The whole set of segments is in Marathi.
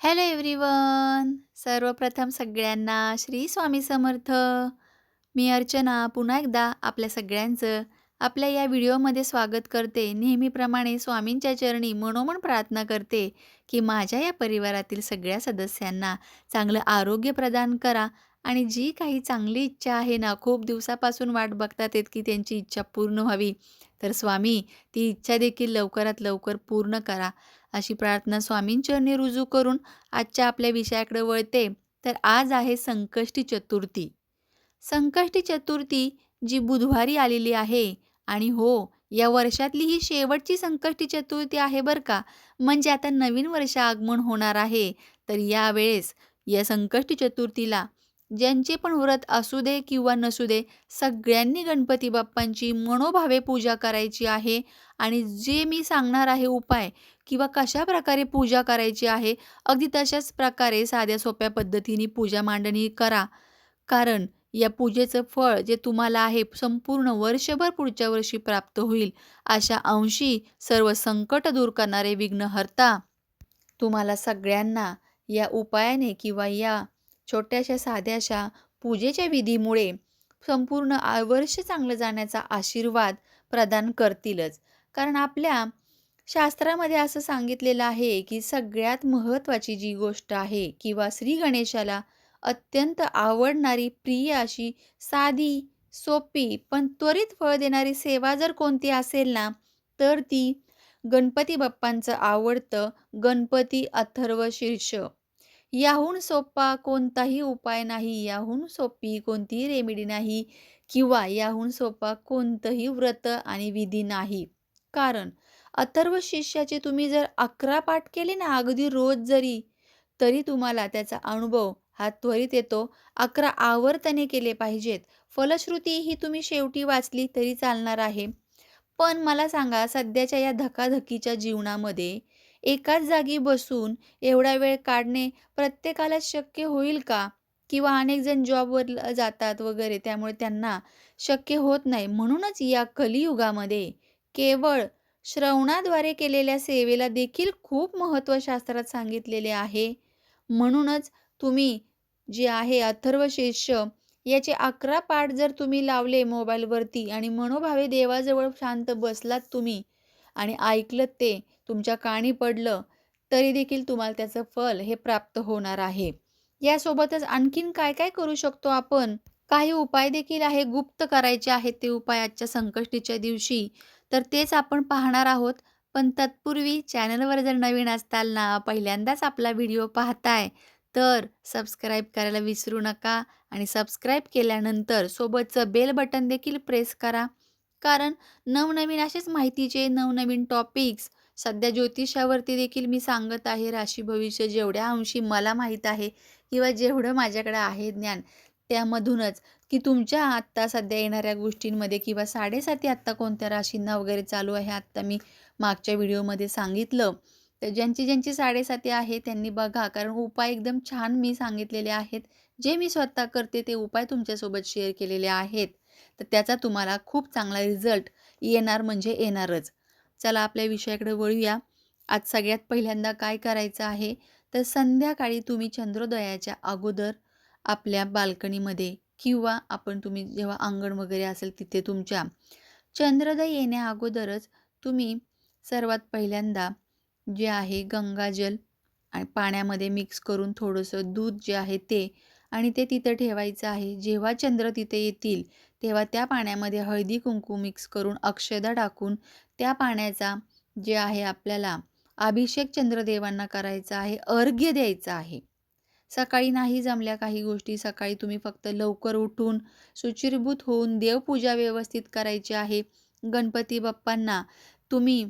Hello everyone. सर्वप्रथम सगळ्यांना श्री स्वामी समर्थ. मी अर्चना पुन्हा एकदा आपल्या सगळ्यांचं आपल्या या व्हिडिओमध्ये स्वागत करते. नेहमीप्रमाणे स्वामींच्या चरणी मनोमन प्रार्थना करते की माझ्या या परिवारातील सगळ्या सदस्यांना चांगलं आरोग्य प्रदान करा आणि जी काही चांगली इच्छा आहे ना खूप दिवसापासून वाट बघतात आहेत की त्यांची इच्छा पूर्ण व्हावी. तर स्वामी ती इच्छा देखील लवकरात लवकर पूर्ण करा. अशी प्रार्थना स्वामींचरणी रुजू करून आजच्या आपल्या विषयाकडे वळते. तर आज आहे संकष्टी चतुर्थी. संकष्टी चतुर्थी जी बुधवारी आलेली आहे आणि हो या वर्षातली ही शेवटची संकष्टी चतुर्थी आहे बरं का? म्हणजे आता नवीन वर्ष आगमन होणार आहे. तर यावेळेस या संकष्टी चतुर्थीला ज्यांचे पण व्रत असू दे किंवा नसू दे सगळ्यांनी गणपती बाप्पांची मनोभावे पूजा करायची आहे. आणि जे मी सांगणार आहे उपाय किंवा कशा प्रकारे पूजा करायची आहे अगदी तशाच प्रकारे साध्या सोप्या पद्धतीने पूजा मांडणी करा. कारण या पूजेचं फळ जे तुम्हाला आहे संपूर्ण वर्षभर पुढच्या वर्षी प्राप्त होईल अशा अंशी सर्व संकट दूर करणारे विघ्नहर्ता तुम्हाला सगळ्यांना या उपायाने किंवा या छोट्याशा साध्याशा पूजेच्या विधीमुळे संपूर्ण वर्ष चांगलं जाण्याचा आशीर्वाद प्रदान करतीलच. कारण आपल्या शास्त्रामध्ये असं सांगितलेलं आहे की सगळ्यात महत्त्वाची जी गोष्ट आहे किंवा श्री गणेशाला अत्यंत आवडणारी प्रिय अशी साधी सोपी पण त्वरित फळ देणारी सेवा जर कोणती असेल ना तर ती गणपती बाप्पांचं आवडतं गणपती अथर्व शीर्ष. याहून सोपा कोणताही उपाय नाही याहून सोपी कोणतीही रेमेडी नाही किंवा याहून सोपा कोणतंही व्रत आणि विधी नाही. कारण अथर्व शिष्याचे तुम्ही जर अकरा पाठ केले ना अगदी रोज जरी तरी तुम्हाला त्याचा अनुभव हा त्वरित येतो. अकरा आवर्तने केले पाहिजेत. फलश्रुती ही तुम्ही शेवटी वाचली तरी चालणार आहे. पण मला सांगा सध्याच्या या धकाधकीच्या जीवनामध्ये एकाच जागी बसून एवढा वेळ काढणे प्रत्येकाला शक्य होईल का? किंवा अनेक जण जॉबवर जातात वगैरे त्यामुळे त्यांना शक्य होत नाही. म्हणूनच या कलियुगामध्ये केवळ श्रवणाद्वारे केलेल्या सेवेला देखील खूप महत्त्व शास्त्रात सांगितलेले आहे. म्हणूनच तुम्ही जे आहे अथर्व शिष्य याचे अकरा पाठ जर तुम्ही लावले मोबाईलवरती आणि मनोभावे देवाजवळ शांत बसलात तुम्ही आणि ऐकलं ते तुमच्या काणी पडलं तरी देखील तुम्हाला त्याचं फल हे प्राप्त होणार आहे. यासोबतच आणखीन काय काय करू शकतो आपण? काही उपाय देखील आहे गुप्त करायचे आहेत ते उपाय आजच्या संकष्टीच्या दिवशी. तर तेच आपण पाहणार आहोत. पण तत्पूर्वी चॅनलवर जर नवीन असताल ना पहिल्यांदाच आपला व्हिडिओ पाहताय तर सबस्क्राईब करायला विसरू नका आणि सबस्क्राईब केल्यानंतर सोबतचं बेल बटन देखील प्रेस करा. कारण नवनवीन असेच माहितीचे नवनवीन टॉपिक्स सध्या ज्योतिषावरती देखील मी सांगत आहे राशी भविष्य जेवढ्या अंशी मला माहीत आहे किंवा जेवढं माझ्याकडे आहे ज्ञान त्यामधूनच की तुमच्या आत्ता सध्या येणाऱ्या गोष्टींमध्ये किंवा साडेसाती आत्ता कोणत्या राशींना वगैरे चालू आहे आत्ता मी मागच्या व्हिडिओमध्ये सांगितलं. तर ज्यांची ज्यांची साडेसाती आहे त्यांनी बघा कारण उपाय एकदम छान मी सांगितलेले आहेत. जे मी स्वतः करते ते उपाय तुमच्यासोबत शेअर केलेले आहेत. तर त्याचा तुम्हाला खूप चांगला रिझल्ट येणार म्हणजे येणारच. चला आपल्या विषयाकडे वळूया. आज सगळ्यात पहिल्यांदा काय करायचं आहे? तर संध्याकाळी तुम्ही चंद्रोदयाच्या अगोदर आपल्या बाल्कनीमध्ये किंवा आपण तुम्ही जेव्हा अंगण वगैरे असेल तिथे तुमच्या चंद्रोदय येण्या अगोदरच तुम्ही सर्वात पहिल्यांदा जे आहे गंगाजल आणि पाण्यामध्ये मिक्स करून थोडंसं दूध जे आहे ते आणि ते तिथं ठेवायचं आहे. जेव्हा चंद्र तिथे येतील तेव्हा त्या पाण्यामध्ये हळदी कुंकू मिक्स करून अक्षदा टाकून त्या पाण्याचा जे आहे आपल्याला अभिषेक चंद्रदेवांना करायचा आहे अर्घ्य द्यायचा आहे. सकाळी नाही जमल्या काही गोष्टी सकाळी तुम्ही फक्त लवकर उठून सुचिरभूत होऊन देवपूजा व्यवस्थित करायची आहे. गणपती बाप्पांना तुम्ही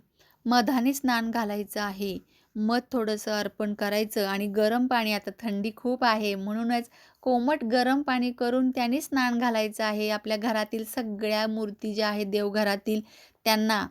मधाने स्नान घालायचं आहे. मध थोडंसं अर्पण करायचं आणि गरम पाणी आता थंडी खूप आहे म्हणूनच कोमट गरम पाणी करून त्याने स्नान घालायचं आहे. आपल्या घरातील सगळ्या मूर्ती ज्या आहेत देवघरातील त्यांना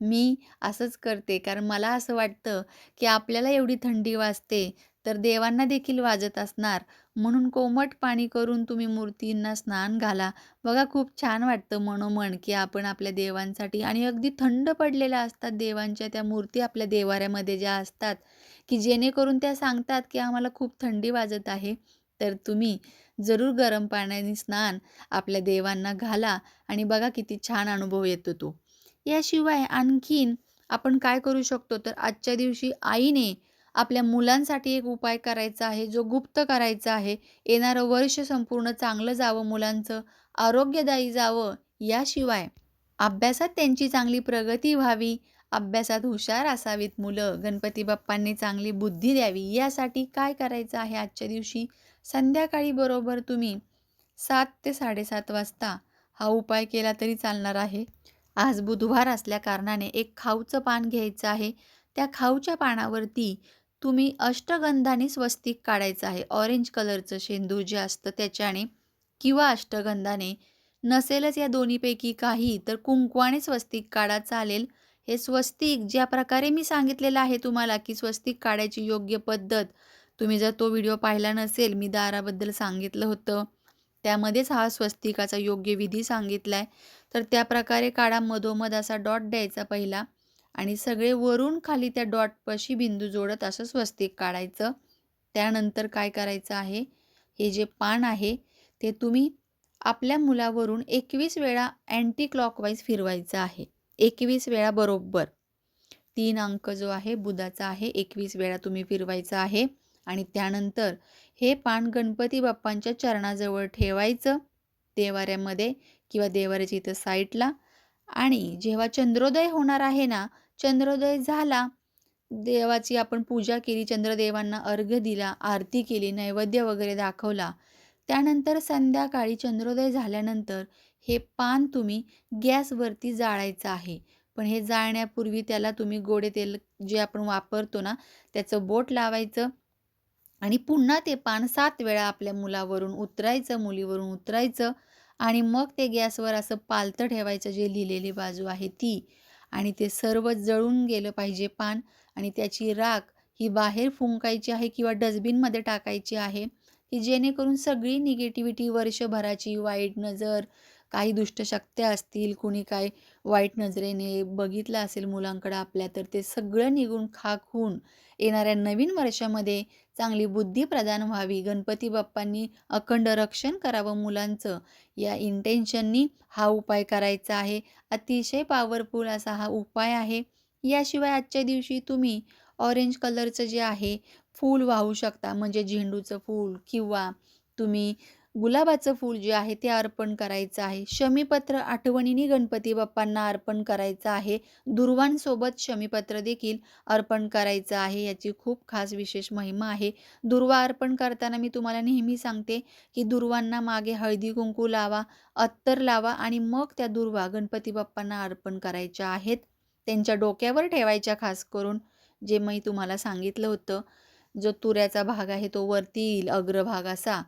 मी असंच करते. कारण मला असं वाटतं की आपल्याला एवढी थंडी वाजते तर देवांना देखील वाजत असणार. म्हणून कोमट पाणी करून तुम्ही मूर्तींना स्नान घाला. बघा खूप छान वाटतं मनोमन की आपण आपल्या देवांसाठी आणि अगदी थंड पडलेल्या असतात देवांच्या त्या मूर्ती आपल्या देवाऱ्यामध्ये ज्या असतात की जेणेकरून त्या सांगतात की आम्हाला खूप थंडी वाजत आहे. तर तुम्ही जरूर गरम पाण्याने स्नान आपल्या देवांना घाला आणि बघा किती छान अनुभव येतो तो. याशिवाय आणखीन आपण काय करू शकतो? तर आजच्या दिवशी आईने आपल्या मुलांसाठी एक उपाय करायचा आहे जो गुप्त करायचा आहे. येणारं वर्ष संपूर्ण चांगलं जावं मुलांचं आरोग्यदायी जावं याशिवाय अभ्यासात त्यांची चांगली प्रगती व्हावी. अभ्यासात हुशार असावीत मुलं. गणपती बाप्पांनी चांगली बुद्धी द्यावी. यासाठी काय करायचं आहे आजच्या दिवशी? संध्याकाळी बरोबर तुम्ही सात ते साडेसात वाजता हा उपाय केला तरी चालणार आहे. आज बुधवार असल्या कारणाने एक खाऊचं पान घ्यायचं आहे. त्या खाऊच्या पानावरती तुम्ही अष्टगंधाने स्वस्तिक काढायचं आहे. ऑरेंज कलरचं शेंदूर जे असतं त्याच्याने किंवा अष्टगंधाने नसेलच या दोन्हीपैकी काही तर कुंकवाने स्वस्तिक काढा चालेल. हे स्वस्तिक ज्या प्रकारे मी सांगितलेलं आहे तुम्हाला की स्वस्तिक काढायची योग्य पद्धत तुम्ही जर तो व्हिडिओ पाहिला नसेल मी दाराबद्दल सांगितलं होतं. त्यामध्येच हा स्वस्तिकाचा योग्य विधी सांगितला आहे तर त्या प्रकारे काढा. मधोमध असा डॉट द्यायचा पहिला. आणि सगळे वरून खाली त्या डॉटपाशी बिंदू जोडत असं स्वस्तिक काढायचं. त्यानंतर काय करायचं आहे? हे जे पान आहे ते तुम्ही आपल्या मुलावरून एकवीस वेळा अँटी क्लॉकवाईज फिरवायचं आहे. एकवीस वेळा बरोबर. तीन अंक जो आहे बुधाचा आहे एकवीस वेळा तुम्ही फिरवायचा आहे. आणि त्यानंतर हे पान गणपती बाप्पांच्या चरणाजवळ ठेवायचं देवाऱ्यामध्ये किंवा देवाऱ्याच्या इथं साईटला आणि जेव्हा चंद्रोदय होणार आहे ना चंद्रोदय झाला. देवाची आपण पूजा केली चंद्रदेवांना अर्घ्य दिला आरती केली नैवेद्य वगैरे दाखवला. त्यानंतर संध्याकाळी चंद्रोदय झाल्यानंतर हे पान तुम्ही गॅसवरती जाळायचं आहे. पण हे जाळण्यापूर्वी त्याला तुम्ही गोडे तेल जे आपण वापरतो ना त्याचं बोट लावायचं आणि पुन्हा ते पान सात वेळा आपल्या मुलावरून उतरायचं मुलीवरून उतरायचं आणि मग ते गॅसवर असं पालतं ठेवायचं जे लिहिलेली बाजू आहे ती. आणि ते सर्व जळून गेलं पाहिजे पान आणि त्याची राख ही बाहेर फुंकायची आहे किंवा डस्टबिनमध्ये टाकायची आहे की जेणेकरून सगळी निगेटिव्हिटी वर्षभराची वाईट नजर काही दुष्टशक्त्या असतील कुणी काय वाईट नजरेने बघितलं असेल मुलांकडं आपल्या तर ते सगळं निघून खाक होऊन येणाऱ्या नवीन वर्षामध्ये चांगली बुद्धी प्रदान व्हावी. गणपती बाप्पांनी अखंड रक्षण करावं मुलांचं. या इंटेन्शननी हा उपाय करायचा आहे. अतिशय पॉवरफुल असा हा उपाय आहे. याशिवाय आजच्या दिवशी तुम्ही ऑरेंज कलरचं जे आहे फूल वाहू शकता. म्हणजे झेंडूचं फूल किंवा तुम्ही गुलाबाचं फूल जे आहे ते अर्पण करायचं आहे. शमीपत्र आठवणीने गणपती बाप्पांना अर्पण करायचं आहे. दुर्वांसोबत शमीपत्र देखील अर्पण करायचं आहे याची खूप खास विशेष महिमा आहे. दुर्वा अर्पण करताना मी तुम्हाला नेहमी सांगते की दुर्वांना मागे हळदी कुंकू लावा अत्तर लावा आणि मग त्या दुर्वा गणपती बाप्पांना अर्पण करायच्या आहेत. त्यांच्या डोक्यावर ठेवायच्या खास करून जे मी तुम्हाला सांगितलं होतं. जो तुऱ्याचा भाग आहे तो वरती येईल अग्रभाग असा.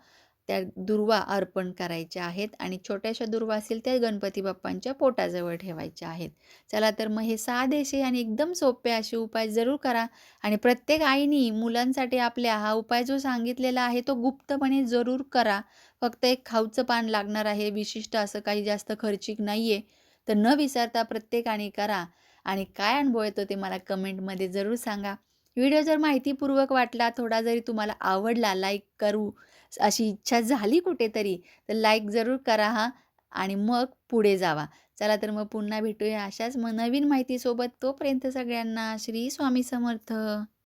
त्या दुर्वा अर्पण करायच्या आहेत आणि छोट्याशा दुर्वा असतील त्या गणपती बाप्पांच्या पोटाजवळ ठेवायच्या आहेत. चला तर मग हे साधेसे आणि एकदम सोपे असे उपाय जरूर करा आणि प्रत्येक आईनी मुलांसाठी आपल्या हा उपाय जो सांगितलेला आहे तो गुप्तपणे जरूर करा. फक्त एक खाऊचं पान लागणार आहे विशिष्ट असं काही जास्त खर्चिक नाही आहे तर न विसरता प्रत्येकाने करा आणि काय अनुभव येतो ते मला कमेंटमध्ये जरूर सांगा. व्हिडिओ जर माहितीपूर्वक वाटला थोडा जरी तुम्हाला आवडला लाईक करू अशी इच्छा झाली कुठेतरी तर लाईक जरूर करा हा आणि मग पुढे जावा. चला तर मग पुन्हा भेटूया अशाच मग नवीन माहितीसोबत. तोपर्यंत सगळ्यांना श्री स्वामी समर्थ.